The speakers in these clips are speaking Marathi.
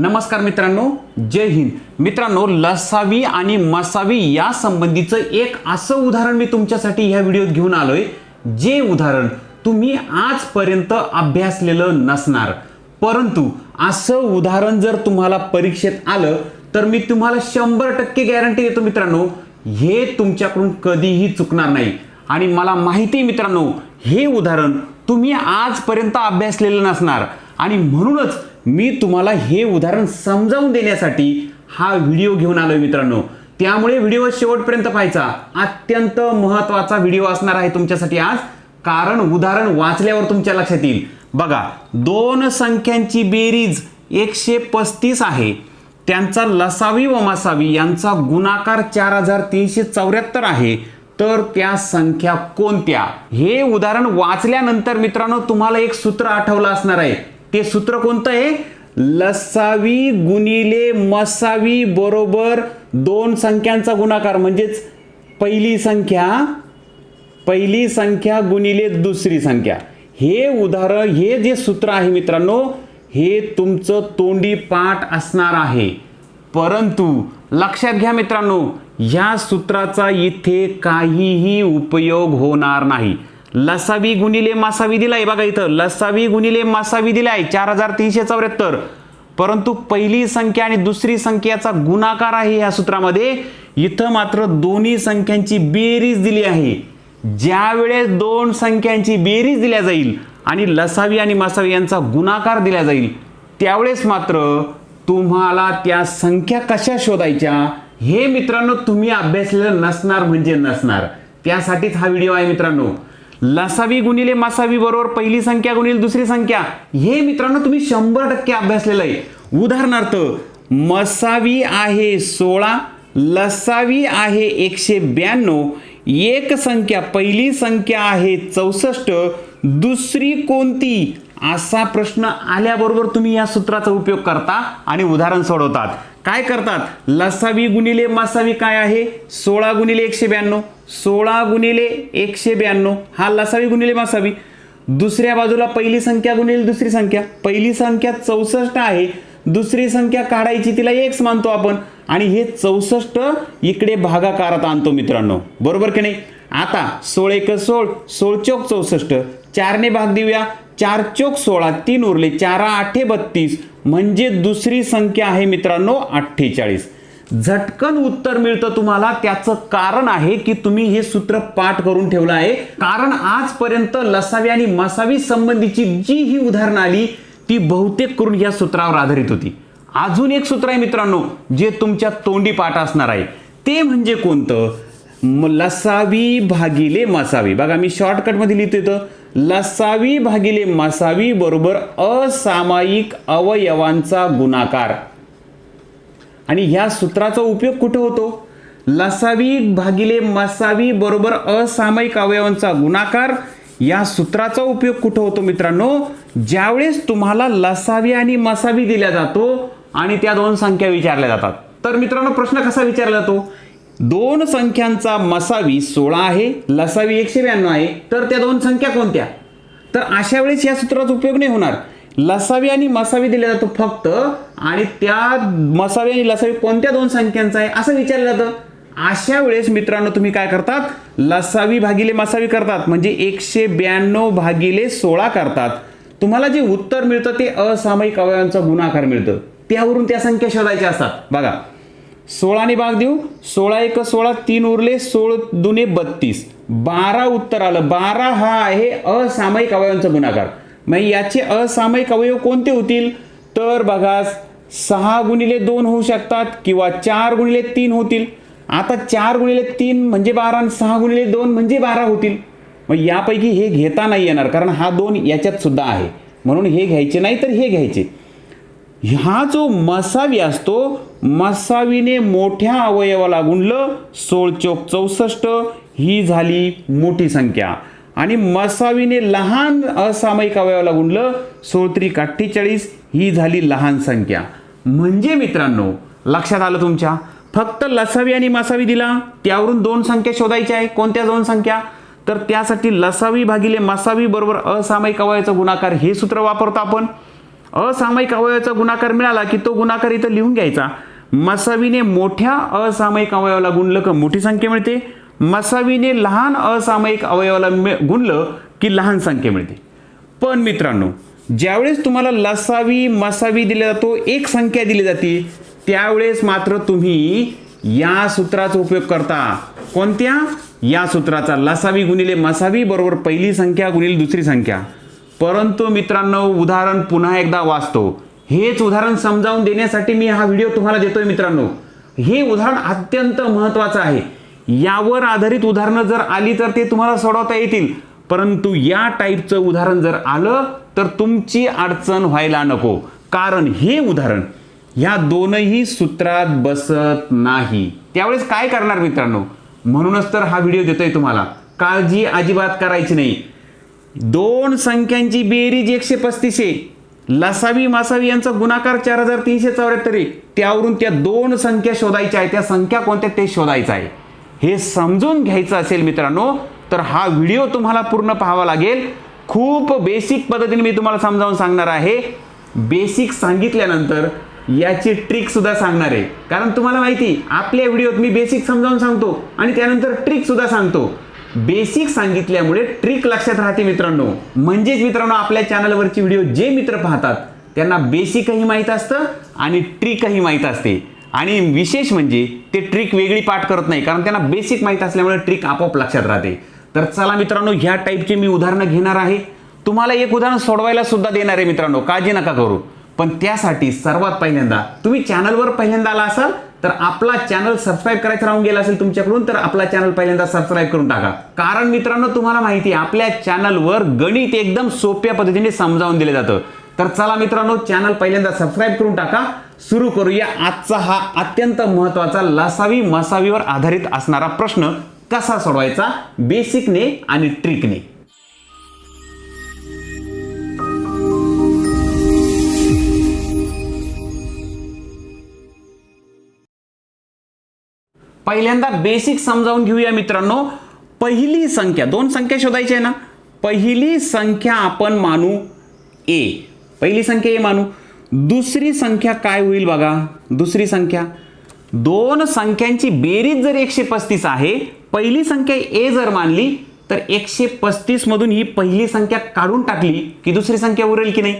नमस्कार मित्रांनो जय हिंद. मित्रांनो लसावी आणि मसावी या संबंधीचं एक असं उदाहरण मी तुमच्यासाठी ह्या व्हिडिओत घेऊन आलोय जे उदाहरण तुम्ही आजपर्यंत अभ्यासलेलं नसणार. परंतु असं उदाहरण जर तुम्हाला परीक्षेत आलं तर मी तुम्हाला शंभर टक्के गॅरंटी देतो मित्रांनो हे तुमच्याकडून कधीही चुकणार नाही. आणि मला माहिती आहे मित्रांनो हे उदाहरण तुम्ही आजपर्यंत अभ्यासलेलं नसणार. आणि म्हणूनच मी तुम्हाला हे उदाहरण समजावून देण्यासाठी हा व्हिडिओ घेऊन आलोय मित्रांनो. त्यामुळे व्हिडिओ शेवटपर्यंत पाहायचा. अत्यंत महत्त्वाचा व्हिडिओ असणार आहे तुमच्यासाठी आज. कारण उदाहरण वाचल्यावर तुमच्या लक्षात येईल. बघा दोन संख्यांची बेरीज एकशे पस्तीस आहे. त्यांचा लसावी व मासावी यांचा गुणाकार चार हजार तीनशे चौऱ्याहत्तर आहे. तर त्या संख्या कोणत्या? हे उदाहरण वाचल्यानंतर मित्रांनो तुम्हाला एक सूत्र आठवलं असणार आहे. ते सूत्र कोणतं आहे? लसावी गुणिले मसावी बरोबर दोन संख्यांचा गुणाकार म्हणजेच पहिली संख्या पहिली संख्या गुणिले दुसरी संख्या. हे उदाहरण हे जे सूत्र आहे मित्रांनो हे तुमचं तोंडी पाठ असणार आहे. परंतु लक्षात घ्या मित्रांनो या सूत्राचा इथे काहीही उपयोग होणार नाही. लसावी गुणिले मासावी दिलाय बघा इथं. लसावी गुणिले मासावी दिलाय चार हजार तीनशे चौऱ्याहत्तर. परंतु पहिली संख्या आणि दुसरी संख्याचा गुणाकार आहे या सूत्रामध्ये. इथं मात्र दोन्ही संख्यांची बेरीज दिली आहे. ज्या वेळेस दोन संख्यांची बेरीज दिल्या जाईल आणि लसावी आणि मासावी यांचा गुणाकार दिला जाईल त्यावेळेस मात्र तुम्हाला त्या संख्या कशा शोधायच्या हे मित्रांनो तुम्ही अभ्यासलेलं नसणार म्हणजे नसणार. त्यासाठीच हा व्हिडिओ आहे मित्रांनो. लसावी गुणिले मासावी बरोबर पहिली संख्या गुणिले दुसरी संख्या. हे मित्रांनो तुम्ही शंभर टक्के अभ्यासलेलं आहे. उदाहरणार्थ मसावी आहे सोळा लसावी आहे एकशे ब्याण्णव एक संख्या पहिली संख्या आहे चौसष्ट दुसरी कोणती? असा प्रश्न आल्याबरोबर तुम्ही या सूत्राचा उपयोग करता आणि उदाहरण सोडवतात. काय करतात? लसावी गुणिले मासावी काय आहे? सोळा गुणिले एकशे ब्याण्णव. सोळा गुणिले एकशे ब्याण्णव. हा लसावी गुणिले मासावी. दुसऱ्या बाजूला पहिली संख्या गुणिले दुसरी संख्या. पहिली संख्या चौसष्ट आहे. दुसरी संख्या काढायची तिला एक्स मानतो आपण. आणि हे चौसष्ट इकडे भागाकारात आणतो मित्रांनो. बरोबर की नाही? आता सोळ एक सोळ. सोळ चौक चौसष्ट. चारने भाग देऊया. चार चोक सोळा तीन उरले चारा आठे बत्तीस म्हणजे दुसरी संख्या आहे मित्रांनो अठ्ठेचाळीस. झटकन उत्तर मिळतं तुम्हाला त्याचं कारण आहे की तुम्ही हे सूत्र पाठ करून ठेवलं आहे. कारण आजपर्यंत लसावी आणि मसावी संबंधीची जी ही उदाहरणं आली ती बहुतेक करून या सूत्रावर आधारित होती. अजून एक सूत्र आहे मित्रांनो जे तुमच्या तोंडी पाठ असणार आहे. ते म्हणजे कोणतं? लसावी भागिले मसावी. बघा मी शॉर्टकटमध्ये लिहितो इथं. लसावी भागिले मसावी बरोबर असामायिक अवयवांचा गुणाकार. आणि ह्या सूत्राचा उपयोग कुठं होतो? लसावी भागिले मसावी बरोबर असामायिक अवयवांचा गुणाकार. या सूत्राचा उपयोग कुठं होतो मित्रांनो? ज्यावेळेस तुम्हाला लसावी आणि मसावी दिल्या जातो आणि त्या दोन संख्या विचारल्या जातात. तर मित्रांनो प्रश्न कसा विचारला जातो? दोन संख्यांचा मसावी सोळा आहे लसावी एकशे ब्याण्णव आहे. तर त्या दोन संख्या कोणत्या? तर अशा वेळेस या सूत्राचा उपयोग नाही होणार. लसावी आणि मसावी दिला जातो फक्त आणि त्या मसावी आणि लसावी कोणत्या दोन संख्यांचा आहे असं विचारलं जातं. अशा वेळेस मित्रांनो तुम्ही काय करतात? लसावी भागिले मसावी करतात म्हणजे एकशे ब्याण्णव भागिले सोळा करतात. तुम्हाला जे उत्तर मिळतं ते असामायिक अवयवांचा गुणाकार मिळतं. त्यावरून त्या संख्या शोधायच्या असतात. बघा सोळाने भाग देऊ. सोळा एक सोळा तीन उरले सोळ दुने बत्तीस. बारा उत्तर आलं. बारा हा आहे असामयिक अवयवांचा गुणाकार. मग याचे असामयिक अवयव कोणते होतील? तर बघा सहा गुणिले दोन होऊ शकतात किंवा चार गुणिले तीन होतील. आता चार गुणिले तीन म्हणजे बारा आणि सहा गुणिले दोन म्हणजे बारा होतील. मग यापैकी हे घेता नाही येणार कारण हा दोन याच्यात सुद्धा आहे. म्हणून हे घ्यायचे नाही तर हे घ्यायचे. हा जो मसावी असतो मसावीने मोठ्या अवयवाला गुणलं सोळ चौक चौसष्ट ही झाली मोठी संख्या. आणि मसावीने लहान असामायिक अवयवाला गुणलं सोळ त्रिक अठ्ठेचाळीस ही झाली लहान संख्या. म्हणजे मित्रांनो लक्षात आलं तुमच्या? फक्त लसावी आणि मसावी दिला त्यावरून दोन संख्या शोधायच्या आहे. कोणत्या दोन संख्या? तर त्यासाठी लसावी भागिले मसावी बरोबर असामायिक अवयवाचा गुणाकार हे सूत्र वापरतो आपण. असामायिक अवयवाचा गुणाकार मिळाला की तो गुणाकार इथं लिहून घ्यायचा. मसावीने मोठ्या असामायिक अवयवाला गुणलं का मोठी संख्या मिळते? मसावीने लहान असामायिक अवयवाला गुणलं की लहान संख्या मिळते. पण मित्रांनो ज्यावेळेस तुम्हाला लसावी मसावी दिला जातो एक संख्या दिली जाते त्यावेळेस मात्र तुम्ही या सूत्राचा उपयोग करता. कोणत्या? या सूत्राचा. लसावी गुणिले मसावी बरोबर पहिली संख्या गुणिले दुसरी संख्या. परंतु मित्रांनो उदाहरण पुन्हा एकदा वाचतो. हेच उदाहरण समजावून देण्यासाठी मी हा व्हिडिओ तुम्हाला देतोय मित्रांनो. हे उदाहरण अत्यंत महत्वाचं आहे. यावर आधारित उदाहरणं जर आली तर ते तुम्हाला सोडवता येतील. परंतु या टाईपचं उदाहरण जर आलं तर तुमची अडचण व्हायला नको. कारण हे उदाहरण ह्या दोनही सूत्रात बसत नाही. त्यावेळेस काय करणार मित्रांनो? म्हणूनच तर हा व्हिडिओ देतोय तुम्हाला. काळजी अजिबात करायची नाही. दोन संख्यांची बेरीज एकशे पस्तीस आहे लसावी मासावी यांचा गुणाकार चार हजार तीनशे चौऱ्याहत्तर. आहे त्यावरून त्या दोन संख्या शोधायच्या आहेत. त्या संख्या कोणत्या? ते शोधायचं आहे. हे समजून घ्यायचं असेल मित्रांनो तर हा व्हिडिओ तुम्हाला पूर्ण पाहावा लागेल. खूप बेसिक पद्धतीने मी तुम्हाला समजावून सांगणार आहे. बेसिक सांगितल्यानंतर याची ट्रिक सुद्धा सांगणार आहे. कारण तुम्हाला माहिती आपल्या व्हिडिओत मी बेसिक समजावून सांगतो आणि त्यानंतर ट्रिक सुद्धा सांगतो. बेसिक सांगितल्यामुळे ट्रिक लक्षात राहते मित्रांनो. म्हणजेच मित्रांनो आपल्या चॅनलवरची व्हिडिओ जे मित्र पाहतात त्यांना बेसिकही माहीत असतं आणि ट्रिकही माहीत असते. आणि विशेष म्हणजे ते ट्रिक वेगळी पाठ करत नाही कारण त्यांना बेसिक माहीत असल्यामुळे ट्रिक आपोआप लक्षात राहते. तर चला मित्रांनो ह्या टाईपचे मी उदाहरणं घेणार आहे. तुम्हाला एक उदाहरण सोडवायला सुद्धा देणार आहे मित्रांनो काळजी नका करू. पण त्यासाठी सर्वात पहिल्यांदा तुम्ही चॅनलवर पहिल्यांदा आला असाल तर आपला चॅनल सबस्क्राईब करायचं राहून गेला असेल तुमच्याकडून तर आपला चॅनल पहिल्यांदा सबस्क्राईब करून टाका. कारण मित्रांनो तुम्हाला माहिती आहे आपल्या चॅनलवर गणित एकदम सोप्या पद्धतीने समजावून दिलं जातं. तर चला मित्रांनो चॅनल पहिल्यांदा सबस्क्राईब करून टाका. सुरू करूया आजचा हा अत्यंत महत्त्वाचा लसावी मसावीवर आधारित असणारा प्रश्न कसा सोडवायचा? बेसिकने आणि ट्रिकने पहिल्यांदा बेसिक समजावून घेऊया मित्रांनो. पहिली संख्या दोन संख्या शोधायची आहे ना? पहिली संख्या आपण मानू ए पहिली संख्या ए मानू. दुसरी संख्या काय होईल बघा? दुसरी संख्या. दोन संख्यांची बेरीज जर एकशे पस्तीस आहे पहिली संख्या ए जर मानली तर एकशे पस्तीस मधून ही पहिली संख्या काढून टाकली की दुसरी संख्या उरेल की नाही?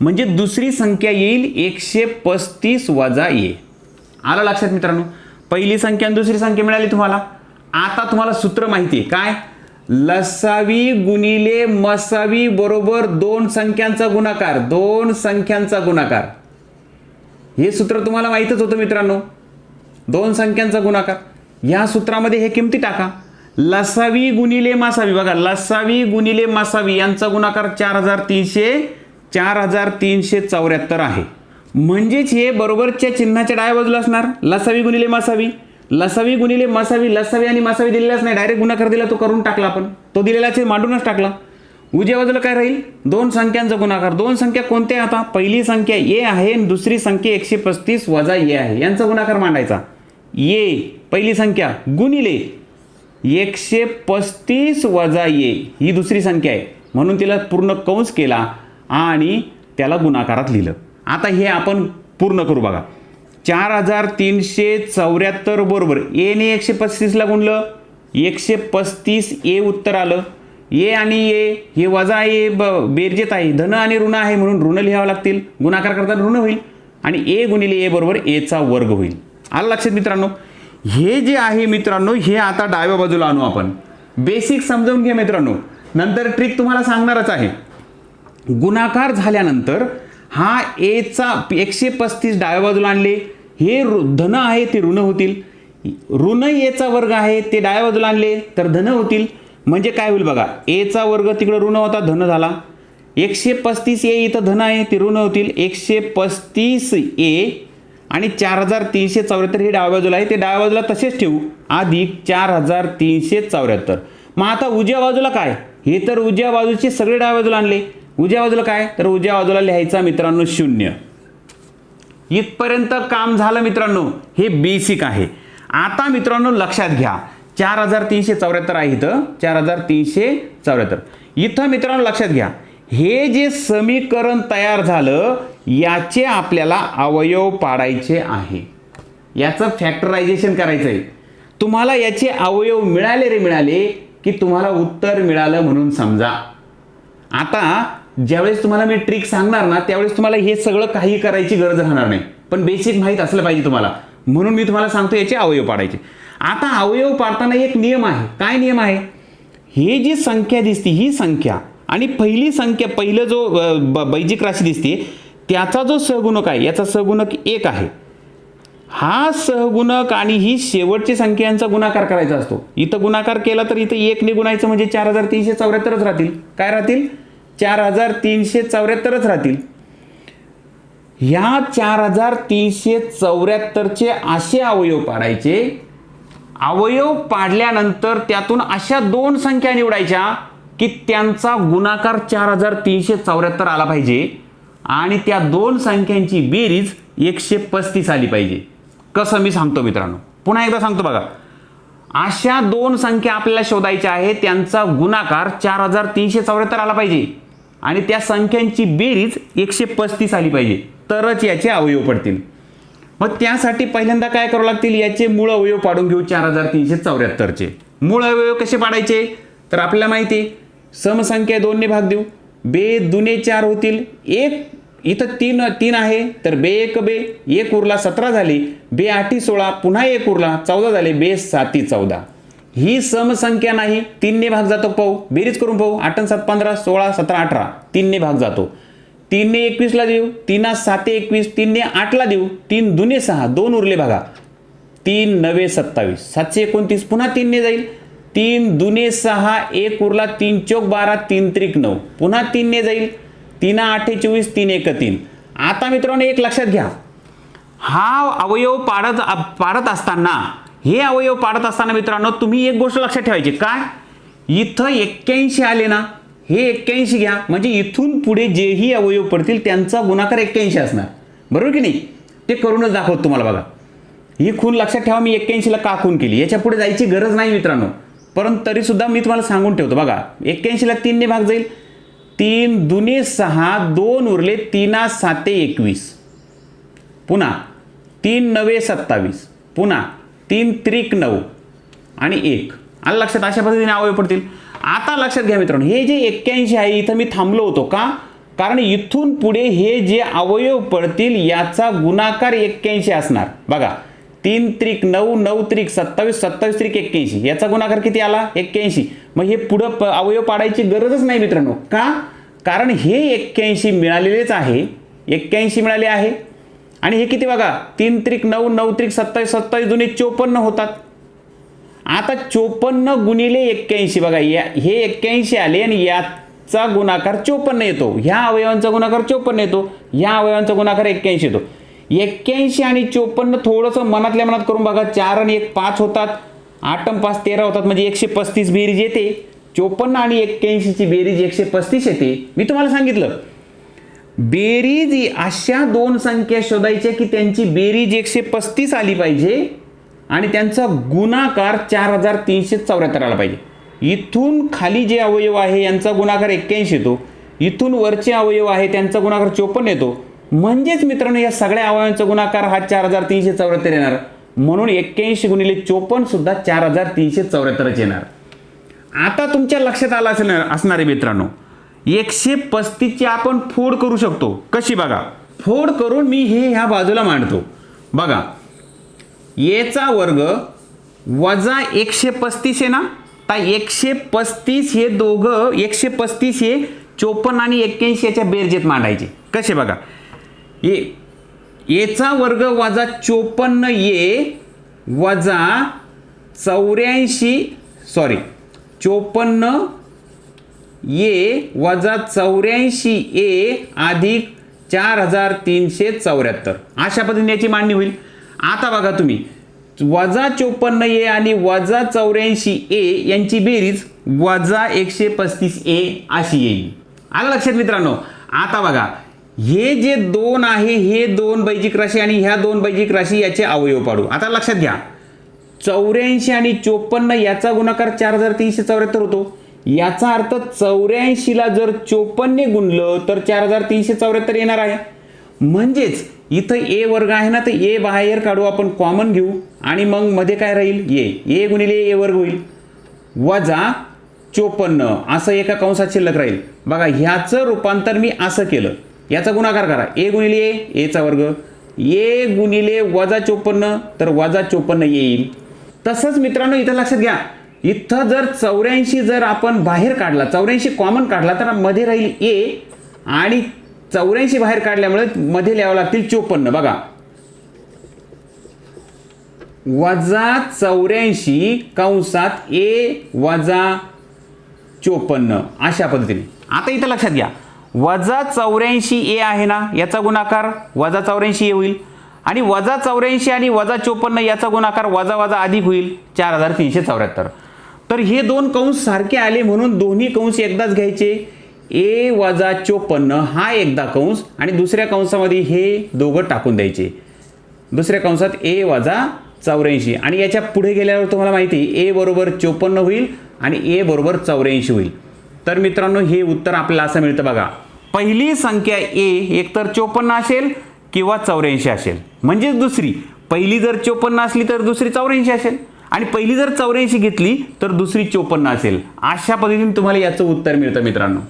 म्हणजे दुसरी संख्या येईल एकशे पस्तीस वजा ए आलं लक्षात मित्रांनो? पहिली संख्या आणि दुसरी संख्या मिळाली तुम्हाला? आता तुम्हाला सूत्र माहिती आहे. काय? लसावी गुणिले मसावी बरोबर दोन संख्यांचा गुणाकार. दोन संख्यांचा गुणाकार. हे सूत्र तुम्हाला माहीतच होतं मित्रांनो. दोन संख्यांचा गुणाकार. या सूत्रामध्ये हे किमती टाका. लसावी गुणिले मासावी. बघा लसावी गुणिले मासावी यांचा गुणाकार चार हजार तीनशे चार हजार तीनशे चौऱ्याहत्तर आहे. म्हणजेच हे बरोबरच्या चिन्हाच्या डाव्या बाजूला असणार. लसावी गुणिले मासावी. लसावी गुणिले मासावी लसावी आणि मासावी दिलेलाच नाही. डायरेक्ट गुणाकार दिला तो करून टाकला आपण. तो दिलेलाच मांडूनच टाकला. उजव्या बाजूला काय राहील? दोन संख्यांचा गुणाकार. दोन संख्या कोणत्या आता? पहिली संख्या ए आहे आणि दुसरी संख्या एकशे पस्तीस वजा ए आहे. यांचा गुणाकार मांडायचा. ए पहिली संख्या गुणिले एकशे पस्तीस वजा ए. ही दुसरी संख्या आहे. म्हणून तिला पूर्ण कंस केला आणि त्याला गुणाकारात लिहिलं. आता हे आपण पूर्ण करू बघा. चार हजार तीनशे चौऱ्याहत्तर बरोबर. एने एकशे पस्तीसला गुणलं. एकशे पस्तीस ए उत्तर आलं. ए आणि ए हे वजा ए ब बेरजेत आहे. धन आणि ऋण आहे म्हणून ऋण लिहावं लागतील. गुणाकार करताना ऋण होईल. आणि ए गुणिले ए बरोबर एचा वर्ग होईल. आलं लक्षात मित्रांनो? हे जे आहे मित्रांनो हे आता डाव्या बाजूला आणू आपण. बेसिक समजावून घ्या मित्रांनो. नंतर ट्रिक तुम्हाला सांगणारच आहे. गुणाकार झाल्यानंतर हा एचा एकशे पस्तीस डाव्या बाजूला आणले. हे ऋ- धन आहे ते ऋण होतील. ऋण एचा वर्ग आहे ते डाव्या बाजूला आणले तर धन होतील. म्हणजे काय होईल बघा एचा वर्ग तिकडं ऋण होता धन झाला. एकशे पस्तीस ए इथं धन आहे ते ऋण होतील. एकशे पस्तीस ए आणि चार हजार तीनशे चौऱ्याहत्तर हे डाव्या बाजूला आहे ते डाव्या बाजूला तसेच ठेवू. अधिक चार हजार तीनशे चौऱ्याहत्तर. मग आता उजव्या बाजूला काय? हे तर उजव्या बाजूचे सगळे डाव्या बाजूला आणले. उजव्या बाजूला काय? तर उजव्या बाजूला लिहायचा मित्रांनो शून्य. इथपर्यंत काम झालं मित्रांनो हे बेसिक आहे. आता मित्रांनो लक्षात घ्या चार हजार तीनशे चौऱ्याहत्तर आहे इथं. चार हजार तीनशे चौऱ्याहत्तर. इथं मित्रांनो लक्षात घ्या हे जे समीकरण तयार झालं याचे आपल्याला अवयव पाडायचे आहे. याचं फॅक्टरायझेशन करायचं आहे तुम्हाला याचे अवयव मिळाले रे मिळाले की तुम्हाला उत्तर मिळालं म्हणून समजा. आता ज्यावेळेस तुम्हाला मी ट्रिक सांगणार ना त्यावेळेस तुम्हाला हे सगळं काही करायची गरज राहणार नाही. पण बेसिक माहीत असलं पाहिजे तुम्हाला. म्हणून मी तुम्हाला सांगतो याचे अवयव पाडायचे. आता अवयव पाडताना एक नियम आहे. काय नियम आहे? हे जी संख्या दिसते ही संख्या आणि पहिली संख्या पहिलं जो ब- बैजिक राशी दिसते त्याचा जो सहगुणक आहे याचा सहगुणक एक आहे. हा सहगुणक आणि ही शेवटची संख्या यांचा गुणाकार करायचा असतो. इथं गुणाकार केला तर इथं एकने गुणायचं म्हणजे चार हजार तीनशे चौऱ्याहत्तरच राहतील. काय राहतील? चार हजार तीनशे चौऱ्याहत्तरच राहतील. ह्या चार हजार तीनशे चौऱ्याहत्तरचे असे अवयव पाडायचे. अवयव पाडल्यानंतर त्यातून अशा दोन संख्या निवडायच्या की त्यांचा गुणाकार चार हजार तीनशे चौऱ्याहत्तर आला पाहिजे आणि त्या दोन संख्यांची बेरीज एकशे पस्तीस आली पाहिजे. कसं मी सांगतो मित्रांनो? पुन्हा एकदा सांगतो बघा. अशा दोन संख्या आपल्याला शोधायच्या आहेत त्यांचा गुणाकार चार हजार तीनशे चौऱ्याहत्तर आला पाहिजे. आणि त्या संख्यांची बेरीज एकशे पस्तीस आली पाहिजे. तरच याचे अवयव पडतील. मग त्यासाठी पहिल्यांदा काय करावं लागतील? याचे मूळ अवयव पाडून घेऊ चार हजार तीनशे चौऱ्याहत्तरचे. मूळ अवयव कसे पाडायचे? तर आपल्याला माहिती आहे, समसंख्या दोनने भाग देऊ. बे दुने चार होतील. एक इथं तीन तीन आहे तर बे एक बे. एक उरला सतरा झाली. बे आठी सोळा पुन्हा एक उरला चौदा झाले. बे साती चौदा. ही समसंख्या नाही तीनने भाग जातो पाहू. बेरीज करून पाहू. आठ सात पंधरा सोळा सतरा अठरा. तीनने भाग जातो. तीनने एकवीसला देऊ. तीना साते एकवीस. तीनने आठला देऊ. तीन दुने सहा. दोन उरले बघा. तीन नवे सत्तावीस. सातशे एकोणतीस पुन्हा तीनने जाईल. तीन दुने सहा एक उरला तीन चौक बारा तीन त्रिक नऊ. पुन्हा तीनने जाईल. तीन आठे चोवीस तीन एक तीन. आता मित्रांनो एक लक्षात घ्या. हा अवयव पाडत पाडत असताना हे अवयव पाडत असताना मित्रांनो तुम्ही एक गोष्ट लक्षात ठेवायची. काय? इथं एक्क्याऐंशी आले ना हे एक्क्याऐंशी घ्या. म्हणजे इथून पुढे जेही अवयव पडतील त्यांचा गुणाकार एक्क्याऐंशी असणार. बरोबर की नाही? ते करूनच दाखवत तुम्हाला बघा. ही खून लक्षात ठेवा मी एक्क्याऐंशीला का खून केली? याच्यापुढे जायची गरज नाही मित्रांनो. परंतु तरीसुद्धा मी तुम्हाला सांगून ठेवतो बघा. एक्क्याऐंशीला तीनने भाग जाईल. तीन दुने सहा दोन उरले तीना साते एकवीस. पुन्हा तीन नवे सत्तावीस. पुन्हा तीन त्रिक नऊ आणि एक. आणि लक्षात अशा पद्धतीने अवयव पडतील. आता लक्षात घ्या मित्रांनो हे जे एक्क्याऐंशी आहे इथं मी थांबलो होतो का? कारण इथून पुढे हे जे अवयव पडतील याचा गुणाकार एक्क्याऐंशी असणार. बघा तीन त्रिक नऊ नऊ त्रिक सत्तावीस सत्तावीस त्रिक एक्क्याऐंशी. याचा गुणाकार किती आला? एक्क्याऐंशी. मग हे पुढं प- अवयव पाडायची गरजच नाही मित्रांनो. का? कारण हे एक्क्याऐंशी मिळालेलेच आहे. एक्क्याऐंशी मिळाले आहे. आणि हे किती बघा तीन त्रिक नऊ नऊ त्रिक सत्तावीस सत्तावीस जुने चोपन्न होतात. आता चोपन्न गुणिले एक्क्याऐंशी बघा या हे एक्क्याऐंशी आले आणि याचा गुणाकार चोपन्न येतो. ह्या अवयवांचा गुणाकार चोपन्न येतो ह्या अवयवांचा गुणाकार एक्क्याऐंशी येतो. एक्क्याऐंशी आणि चोपन्न थोडंसं मनातल्या मनात करून बघा चार आणि एक पाच होतात आठ पाच तेरा होतात म्हणजे एकशे पस्तीस बेरीज येते. चोपन्न आणि एक्क्याऐंशीची बेरीज एकशे पस्तीस येते. मी तुम्हाला सांगितलं बेरीज अशा दोन संख्या शोधायच्या की त्यांची बेरीज एकशे पस्तीस आली पाहिजे आणि त्यांचा गुणाकार चार हजार तीनशे चौऱ्याहत्तर आला पाहिजे. इथून खाली जे अवयव आहे यांचा गुणाकार एक्क्याऐंशी येतो. इथून वरचे अवयव आहे त्यांचा गुणाकार चोपन्न येतो. म्हणजेच मित्रांनो या सगळ्या अवयवांचा गुणाकार हा चार हजार तीनशे चौऱ्याहत्तर येणार. म्हणून एक्क्याऐंशी गुणिले चोपन्न सुद्धा चार हजार तीनशे चौऱ्याहत्तरच येणार. आता तुमच्या लक्षात आलं असेल असणारे मित्रांनो. एकशे पस्तीसची आपण फोड करू शकतो. कशी बघा? फोड करून मी हे ह्या बाजूला मांडतो. बघा. येचा वर्ग वजा एकशे पस्तीस आहे ना? तर एकशे पस्तीस हे दोघं एकशे पस्तीस हे चोपन्न आणि एक्क्याऐंशी याच्या बेरजेत मांडायचे. कसे बघा? ये येचा वर्ग वजा चोपन्न ये वजा चौऱ्याऐंशी सॉरी चोपन्न ये वजा चौऱ्याऐंशी ए अधिक चार हजार तीनशे चौऱ्याहत्तर. अशा पद्धतीने याची मांडणी होईल. आता बघा तुम्ही. वजा चोपन्न ए आणि वजा चौऱ्याऐंशी ए यांची बेरीज वजा एकशे पस्तीस ए अशी येईल. आलं लक्षात मित्रांनो? आता बघा. हे जे दोन आहे हे दोन बैजिक राशी आणि ह्या दोन बैजिक राशी याचे अवयव पाडू. आता लक्षात घ्या. चौऱ्याऐंशी आणि चोपन्न याचा गुणाकार चार हजार तीनशे चौऱ्याहत्तर होतो. याचा अर्थ चौऱ्याऐंशीला जर चोपन्नने गुणलं तर चार हजार तीनशे चौऱ्याहत्तर येणार आहे. म्हणजेच इथं ए वर्ग आहे ना तर ए बाहेर काढू आपण कॉमन घेऊ. आणि मग मध्ये काय राहील? ए. ए गुणिले ए वर्ग होईल. वजा चोपन्न असं एका कंसात शिल्लक राहील. बघा ह्याचं रूपांतर मी असं केलं. याचा गुणाकार करा. ए गुणिले ए एचा वर्ग. ए गुणिले वजा चोपन्न तर वजा चोपन्न येईल. तसंच मित्रांनो इथं लक्षात घ्या. इथं जर चौऱ्याऐंशी जर आपण बाहेर काढला चौऱ्याऐंशी कॉमन काढला तर मध्ये राहील ए आणि चौऱ्याऐंशी बाहेर काढल्यामुळे मध्ये लिहावं लागतील चोपन्न. बघा. वजा चौऱ्याऐंशी कंसात ए वजा चोपन्न. अशा पद्धतीने. आता इथं लक्षात घ्या. वजा चौऱ्याऐंशी ए आहे ना याचा गुणाकार वजा चौऱ्याऐंशी ए होईल. आणि वजा चौऱ्याऐंशी आणि वजा चोपन्न याचा गुणाकार वजा वजा अधिक होईल चार हजार तीनशे चौऱ्याहत्तर. तर हे दोन कंस सारखे आले म्हणून दोन्ही कंस एकदाच घ्यायचे. ए वजा चोपन्न हा एकदा कंस आणि दुसऱ्या कंसामध्ये हे दोघं टाकून द्यायचे. दुसऱ्या कंसात ए वजा चौऱ्याऐंशी. आणि याच्यापुढे गेल्यावर तुम्हाला माहिती आहे ए बरोबर चोपन्न होईल आणि ए बरोबर चौऱ्याऐंशी होईल. तर मित्रांनो हे उत्तर आपल्याला असं मिळतं बघा. पहिली संख्या ए एकतर चोपन्न असेल किंवा चौऱ्याऐंशी असेल. म्हणजेच दुसरी. पहिली जर चोपन्न असली तर दुसरी चौऱ्याऐंशी असेल. आणि पहिली जर चौऱ्याऐंशी घेतली तर दुसरी चोपन्न असेल. अशा पद्धतीने तुम्हाला याचं उत्तर मिळतं मित्रांनो.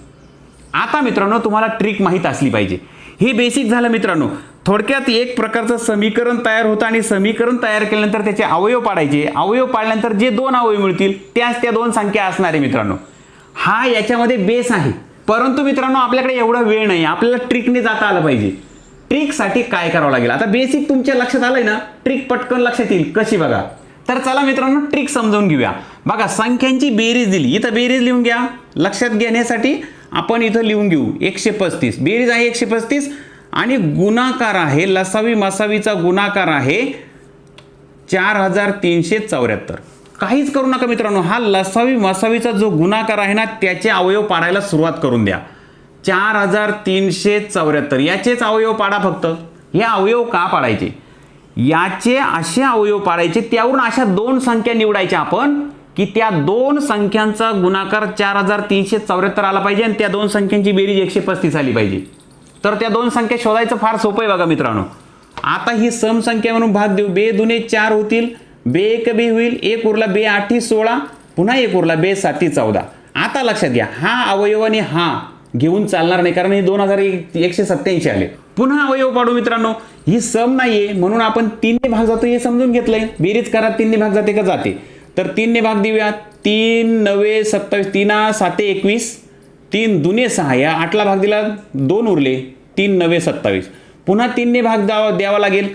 आता मित्रांनो तुम्हाला ट्रिक माहीत असली पाहिजे. हे बेसिक झालं मित्रांनो. थोडक्यात एक प्रकारचं समीकरण तयार होतं आणि समीकरण तयार केल्यानंतर त्याचे अवयव पाडायचे. अवयव पाडल्यानंतर जे दोन अवयव मिळतील त्याच त्या दोन संख्या असणार आहे मित्रांनो. हा याच्यामध्ये बेस आहे. परंतु मित्रांनो आपल्याकडे एवढा वेळ नाही. आपल्याला ट्रिकने जाता आलं पाहिजे. ट्रिकसाठी काय करावं लागेल? आता बेसिक तुमच्या लक्षात आलंय ना? ट्रिक पटकन लक्षात येईल. कशी बघा. तर चला मित्रांनो ट्रिक समजावून घेऊया. बघा संख्यांची बेरीज दिली. इथं बेरीज लिहून घ्या. लक्षात घेण्यासाठी आपण इथं लिहून घेऊ. एकशे पस्तीस. बेरीज आहे एकशे पस्तीस. आणि गुणाकार आहे लसावी मसावीचा गुणाकार आहे चार हजार तीनशे चौऱ्याहत्तर. काहीच करू नका मित्रांनो. हा लसावी मसावीचा जो गुणाकार आहे ना त्याचे अवयव पाडायला सुरुवात करून द्या. चार हजार तीनशे चौऱ्याहत्तर. याचेच अवयव पाडा फक्त. हे अवयव का पाडायचे? याचे असे अवयव पाडायचे त्यावरून अशा दोन संख्या निवडायच्या आपण की त्या दोन संख्यांचा गुणाकार चार हजार तीनशे चौऱ्याहत्तर आला पाहिजे आणि त्या दोन संख्यांची बेरीज एकशे पस्तीस आली पाहिजे. तर त्या दोन संख्या शोधायचं फार सोपं आहे बघा मित्रांनो. आता ही सम संख्या म्हणून भाग देऊ. बे दुने चार होतील बे एक बे होईल एक उरला बे आठी सोळा पुन्हा एक उरला बे साती चौदा. आता लक्षात घ्या हा अवयव आणि हा घेऊन चालणार नाही कारण हे दोन हजार एकशे सत्याऐंशी आले. पुन्हा अवयव पाडू मित्रांनो. ही सम नाहीये म्हणून आपण तीनने भाग जातो हे समजून घेतलंय. बेरीज करा तीनने भाग जाते का जाते. तर तीनने भाग देऊया. तीन नवे सत्तावीस तीना साते एकवीस. तीन दुने सहा. या आठला भाग दिला दोन उरले. तीन नवे सत्तावीस. पुन्हा तीनने भाग द्यावा द्यावा लागेल.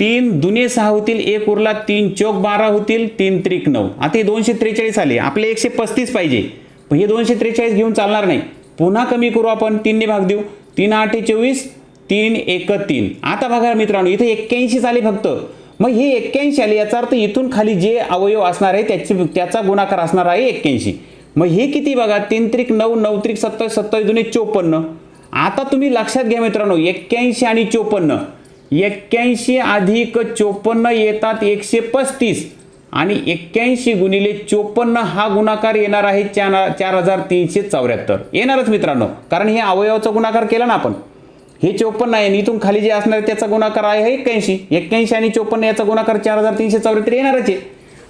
तीन दुने सहा होतील एक उरला तीन चौक बारा होतील तीन त्रिक नऊ. आता हे दोनशे त्रेचाळीस आले. आपले एकशे पस्तीस पाहिजे. पण हे दोनशे त्रेचाळीस घेऊन चालणार नाही. पुन्हा कमी करू आपण तीनने भाग देऊ. तीन आठे चोवीस. तीन एक तीन. आता बघा मित्रांनो इथे एक्क्याऐंशी आले फक्त. मग हे एक्क्याऐंशी आले याचा अर्थ इथून खाली जे अवयव असणार आहे त्याची त्याचा गुणाकार असणार आहे एक्क्याऐंशी. मग हे किती बघा तीन त्रिक नऊ नऊ त्रिक सत्तावीस सत्तावीस जुने चोपन्न. आता तुम्ही लक्षात घ्या मित्रांनो एक्क्याऐंशी आणि चोपन्न. एक्क्याऐंशी अधिक चोपन्न येतात एकशे पस्तीस. आणि एक्क्याऐंशी गुणिले चोपन्न हा गुणाकार येणार आहे चार चार हजार तीनशे चौऱ्याहत्तर. येणारच मित्रांनो कारण हे अवयवाचा गुणाकार केला ना आपण. हे चोपन्न आहे आणि इथून खाली जे असणार त्याचा गुणाकार आहे एक्क्याऐंशी. एक्क्याऐंशी आणि चोपन्न याचा गुणाकार चार हजार तीनशे चौऱ्याहत्तर येणारच आहे.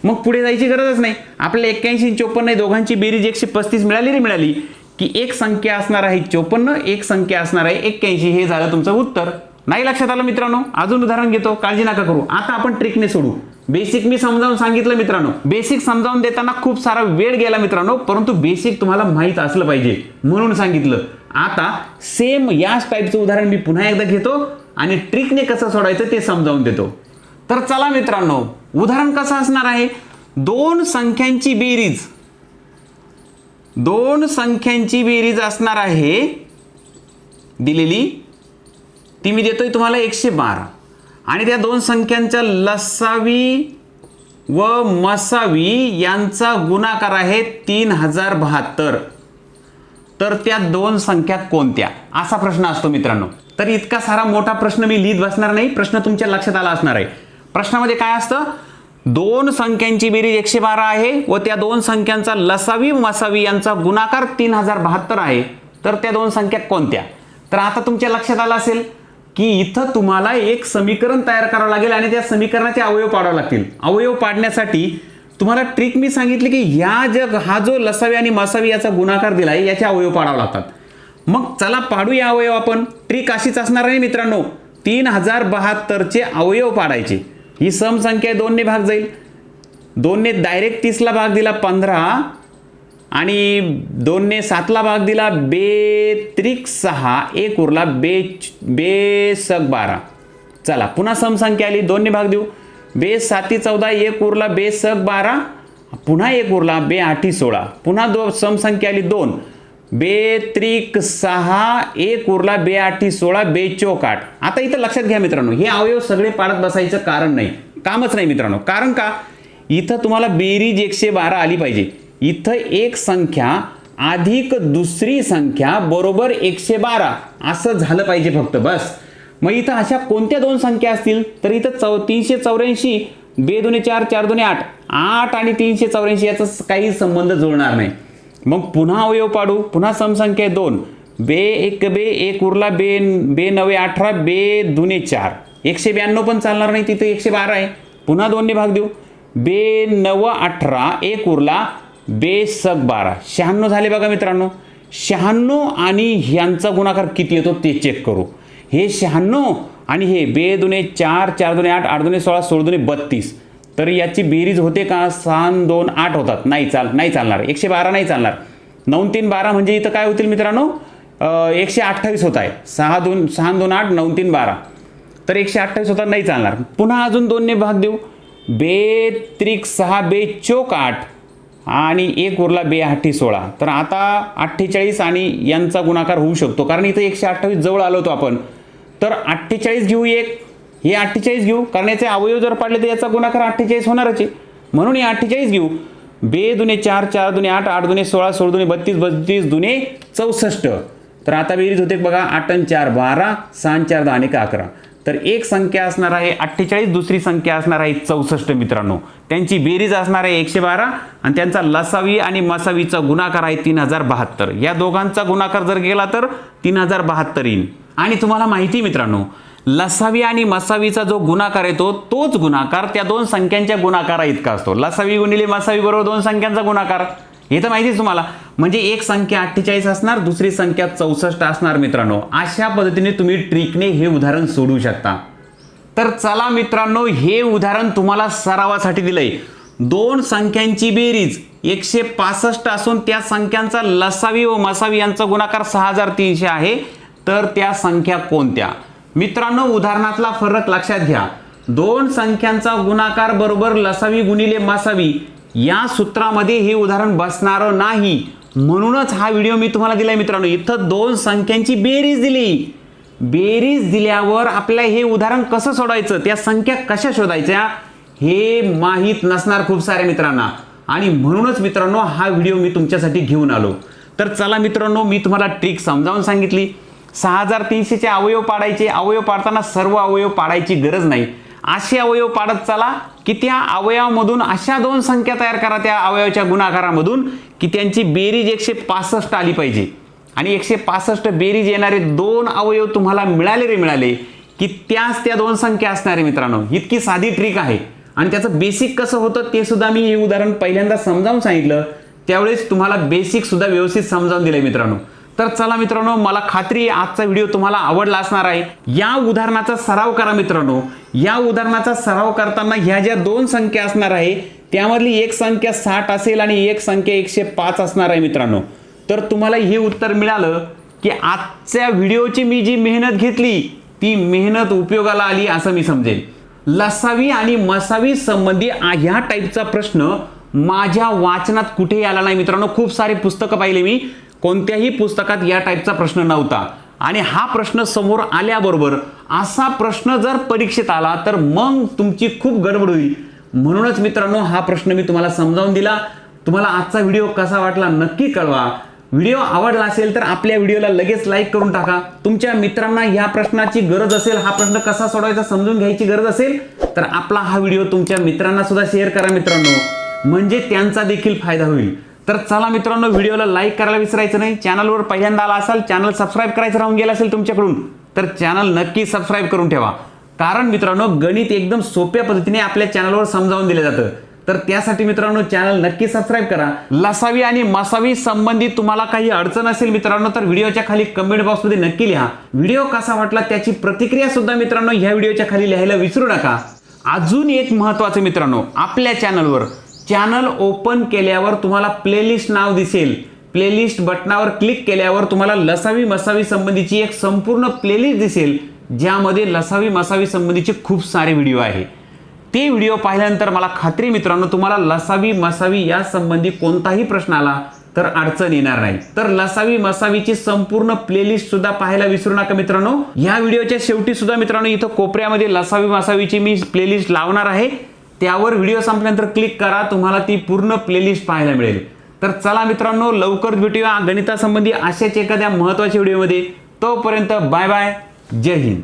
मग पुढे जायची गरजच नाही. आपल्याला एक्क्याऐंशी आणि चोपन्न आहे दोघांची बेरीज एकशे पस्तीस मिळाली रे मिळाली. की एक संख्या असणार आहे चोपन्न एक संख्या असणार आहे एक्क्याऐंशी. हे झालं तुमचं उत्तर. नाही लक्षात आलं मित्रांनो? अजून उदाहरण घेतो काळजी नका करू. आता आपण ट्रिकने सोडू. बेसिक मी समजावून सांगितलं मित्रांनो. बेसिक समजावून देताना खूप सारा वेळ गेला मित्रांनो. परंतु बेसिक तुम्हाला माहीत असलं पाहिजे. म्हणून सांगितलं. आता सेम याच टाईपचं उदाहरण मी पुन्हा एकदा घेतो आणि ट्रिकने कसं सोडायचं ते समजावून देतो. तर चला मित्रांनो उदाहरण कसं असणार आहे? दोन संख्यांची बेरीज. दोन संख्यांची बेरीज असणार आहे. दिलेली. ती मी देतोय तुम्हाला एकशे बारा. आणि त्या दोन संख्यांच्या लसावी व मसावी यांचा गुणाकार आहे तीन हजार बहात्तर. तर त्या दोन संख्या कोणत्या? असा प्रश्न असतो मित्रांनो. तर इतका सारा मोठा प्रश्न मी लिहित बसणार नाही. प्रश्न तुमच्या लक्षात आला असणार आहे. प्रश्नामध्ये काय असतं? दोन संख्यांची बेरीज एकशे बारा आहे व त्या दोन संख्यांचा लसावी मसावी यांचा गुणाकार तीन हजार बहात्तर आहे. तर त्या दोन संख्या कोणत्या? तर आता तुमच्या लक्षात आलं असेल की इथं तुम्हाला एक समीकरण तयार करावं लागेल आणि त्या समीकरणाचे अवयव पाडावे लागतील. अवयव पाडण्यासाठी तुम्हाला ट्रिक मी सांगितली की या जग हा जो लसावी आणि मसावी याचा गुणाकार दिला आहे याचे अवयव पाडावे लागतात. मग चला पाडूया अवयव आपण. ट्रिक अशीच असणार आहे मित्रांनो. तीन हजार बहात्तरचे अवयव पाडायचे. ही समसंख्या दोनने भाग जाईल. दोनने डायरेक्ट तीसला भाग दिला पंधरा आणि दोनने सातला भाग दिला बे त्रिक सहा एक उरला बे बेसक बारा. चला पुन्हा समसंख्या आली दोनने भाग देऊ. बेस साती चौदा एक उरला बेस सक बारा पुन्हा एक उरला बे आठी सोळा. पुन्हा दो समसंख्या आली दोन. बे त्रिक सहा एक उरला बे आठी सोळा बे चोक आठ. आता इथं लक्षात घ्या मित्रांनो हे अवयव सगळे पाडत बसायचं कारण नाही. कामच नाही मित्रांनो. कारण का? इथं तुम्हाला बेरीज एकशे बारा आली पाहिजे. इथं एक संख्या अधिक दुसरी संख्या बरोबर एकशे बारा. असं झालं पाहिजे फक्त बस. मग इथं अशा कोणत्या दोन संख्या असतील? तर इथं चौ तीनशे चौऱ्याऐंशी बे दोन्ही चार चार दोन्ही आठ. आठ आणि तीनशे चौऱ्याऐंशी याचा काही संबंध जुळणार नाही. मग पुन्हा अवयव पाडू. पुन्हा समसंख्या दोन. बे एक बे एक उरला बे बे नवे अठरा बे दुने चार. एकशे ब्याण्णव पण चालणार नाही तिथे एकशे बारा आहे. पुन्हा दोनने भाग देऊ. बे नव अठरा एक उरला बे सग बारा. शहाण्णव झाले बघा मित्रांनो. शहाण्णव आणि ह्यांचा गुणाकार किती येतो ते चेक करू. हे शहाण्णव आणि हे बे दुने चार चार दुने आठ आठ दुने सोळा सोळ दुने बत्तीस. तर याची बेरीज होते का? सहा दोन आठ होतात. नाही चाल नाही चालणार. एकशे बारा नाही चालणार. नऊ तीन बारा म्हणजे इथं काय होतील मित्रांनो? एकशे अठ्ठावीस होत आहे. सहा दोन सहा दोन आठ नऊ तीन बारा. तर एकशे अठ्ठावीस होता नाही चालणार. पुन्हा अजून दोनने भाग देऊ. बे त्रिक सहा बे चोक आठ आणि एक उरला बे आठी सोळा. तर आता अठ्ठेचाळीस आणि यांचा गुणाकार होऊ शकतो. कारण इथं एकशे अठ्ठावीस जवळ आलो होतो आपण. तर अठ्ठेचाळीस घेऊ एक. हे अठ्ठेचाळीस घेऊ. कारण याचे अवयव जर पाडले तर याचा गुणाकार अठ्ठेचाळीस होणारच आहे. म्हणून हे अठ्ठेचाळीस घेऊ. बे दुने चार चार दुने आठ आठ दुने सोळा सोळ दुने बत्तीस बत्तीस दुने चौसष्ट. तर आता बेरीज होते बघा आठ आणि चार बारा सहा चार दहा आणि का अकरा. तर एक संख्या असणार आहे अठ्ठेचाळीस दुसरी संख्या असणार आहे चौसष्ट मित्रांनो. त्यांची बेरीज असणार आहे एकशे बारा आणि त्यांचा लसावी आणि मसावीचा गुणाकार आहे तीन हजार बहात्तर. या दोघांचा गुणाकार जर गेला तर तीन हजार बहात्तर येईल आणि तुम्हाला माहिती मित्रांनो लसावी आणि मसावीचा जो गुणाकार येतो तोच गुणाकार त्या दोन संख्यांच्या गुणाकारा इतका असतो. लसावी गुणिले मसावी बरोबर दोन संख्यांचा गुणाकार. हे तर माहितीच तुम्हाला. म्हणजे एक संख्या अठ्ठेचाळीस असणार दुसरी संख्या चौसष्ट असणार मित्रांनो. अशा पद्धतीने तुम्ही ट्रिकने हे उदाहरण सोडवू शकता. तर चला मित्रांनो हे उदाहरण तुम्हाला सरावासाठी दिलंय. दोन संख्यांची बेरीज एकशे पासष्ट असून त्या संख्यांचा लसावी व मसावी यांचा गुणाकार सहा हजार तीनशे आहे. तर त्या संख्या कोणत्या? मित्रांनो उदाहरणातला फरक लक्षात घ्या. दोन संख्यांचा गुणाकार बरोबर लसावी गुणिले मासावी या सूत्रामध्ये हे उदाहरण बसणार नाही. म्हणूनच हा व्हिडिओ मी तुम्हाला दिलाय मित्रांनो. इथं दोन संख्यांची बेरीज दिली. बेरीज दिल्यावर आपल्या हे उदाहरण कसं सोडायचं त्या संख्या कशा शोधायच्या? हे माहीत नसणार खूप साऱ्या मित्रांना. आणि म्हणूनच मित्रांनो हा व्हिडिओ मी तुमच्यासाठी घेऊन आलो. तर चला मित्रांनो मी तुम्हाला ट्रिक समजावून सांगितली. सहा हजार तीनशेचे अवयव पाडायचे. अवयव पाडताना सर्व अवयव पाडायची गरज नाही. असे अवयव पाडत चला की त्या अवयवामधून अशा दोन संख्या तयार करा त्या अवयवाच्या गुणाकारामधून की त्यांची बेरीज एकशे पासष्ट आली पाहिजे. आणि एकशे पासष्ट बेरीज येणारे दोन अवयव तुम्हाला मिळाले रे मिळाले की त्याच त्या दोन संख्या असणारे मित्रांनो. इतकी साधी ट्रिक आहे. आणि त्याचं बेसिक कसं होतं ते सुद्धा मी हे उदाहरण पहिल्यांदा समजावून सांगितलं. त्यावेळेस तुम्हाला बेसिक सुद्धा व्यवस्थित समजावून दिलंय मित्रांनो. तर चला मित्रांनो मला खात्री आहे आजचा व्हिडिओ तुम्हाला आवडला असणार आहे. या उदाहरणाचा सराव करा मित्रांनो. या उदाहरणाचा सराव करताना ह्या ज्या दोन संख्या असणार आहे त्यामधली एक संख्या साठ असेल आणि एक संख्या एकशे पाच असणार आहे मित्रांनो. तर तुम्हाला हे उत्तर मिळालं की आजच्या व्हिडिओची मी जी मेहनत घेतली ती मेहनत उपयोगाला आली असं मी समजेल लसावी आणि मसावी संबंधी ह्या टाईपचा प्रश्न माझ्या वाचनात कुठेही आला नाही मित्रांनो. खूप सारे पुस्तकं पाहिले मी. कोणत्याही पुस्तकात या टाईपचा प्रश्न नव्हता. आणि हा प्रश्न समोर आल्याबरोबर असा प्रश्न जर परीक्षेत आला तर मग तुमची खूप गडबड होईल. म्हणूनच मित्रांनो हा प्रश्न मी तुम्हाला समजावून दिला. तुम्हाला आजचा व्हिडिओ कसा वाटला नक्की कळवा. व्हिडिओ आवडला असेल तर आपल्या व्हिडिओला लगेच लाईक करून टाका. तुमच्या मित्रांना ह्या प्रश्नाची गरज असेल हा प्रश्न कसा सोडवायचा समजून घ्यायची गरज असेल तर आपला हा व्हिडिओ तुमच्या मित्रांना सुद्धा शेअर करा मित्रांनो. म्हणजे त्यांचा देखील फायदा होईल. तर चला मित्रांनो व्हिडिओला लाईक करायला विसरायचं नाही. चॅनलवर पहिल्यांदा आला असाल चॅनल सबस्क्राईब करायचं राहून गेलं असेल तुमच्याकडून तर चॅनल नक्की सबस्क्राईब करून ठेवा. कारण मित्रांनो गणित एकदम सोप्या पद्धतीने आपल्या चॅनलवर समजावून दिलं जातं. तर त्यासाठी मित्रांनो चॅनल नक्की सबस्क्राईब करा. लसावी आणि मसावी संबंधित तुम्हाला काही अडचण असेल मित्रांनो तर व्हिडिओच्या खाली कमेंट बॉक्समध्ये नक्की लिहा. व्हिडिओ कसा वाटला त्याची प्रतिक्रिया सुद्धा मित्रांनो ह्या व्हिडिओच्या खाली लिहायला विसरू नका. अजून एक महत्वाचं मित्रांनो आपल्या चॅनलवर चॅनल ओपन केल्यावर तुम्हाला प्लेलिस्ट नाव दिसेल. प्लेलिस्ट बटनावर क्लिक केल्यावर तुम्हाला लसावी मसावी संबंधीची एक संपूर्ण प्लेलिस्ट दिसेल ज्यामध्ये लसावी मसावी संबंधीचे खूप सारे व्हिडिओ आहे. ते व्हिडिओ पाहिल्यानंतर मला खात्री मित्रांनो तुम्हाला लसावी मसावी या संबंधी कोणताही प्रश्न आला तर अडचण येणार नाही. तर लसावी मसावीची संपूर्ण प्लेलिस्ट सुद्धा पाहायला विसरू नका मित्रांनो. या व्हिडिओच्या शेवटी सुद्धा मित्रांनो इथं कोपऱ्यामध्ये लसावी मसावीची मी प्लेलिस्ट लावणार आहे. त्यावर व्हिडिओ संपल्यानंतर क्लिक करा तुम्हाला ती पूर्ण प्लेलिस्ट पाहायला मिळेल. तर चला मित्रांनो लवकर भेटूया गणितासंबंधी अशाच एखाद्या महत्त्वाच्या व्हिडिओमध्ये. तोपर्यंत बाय बाय जय हिंद.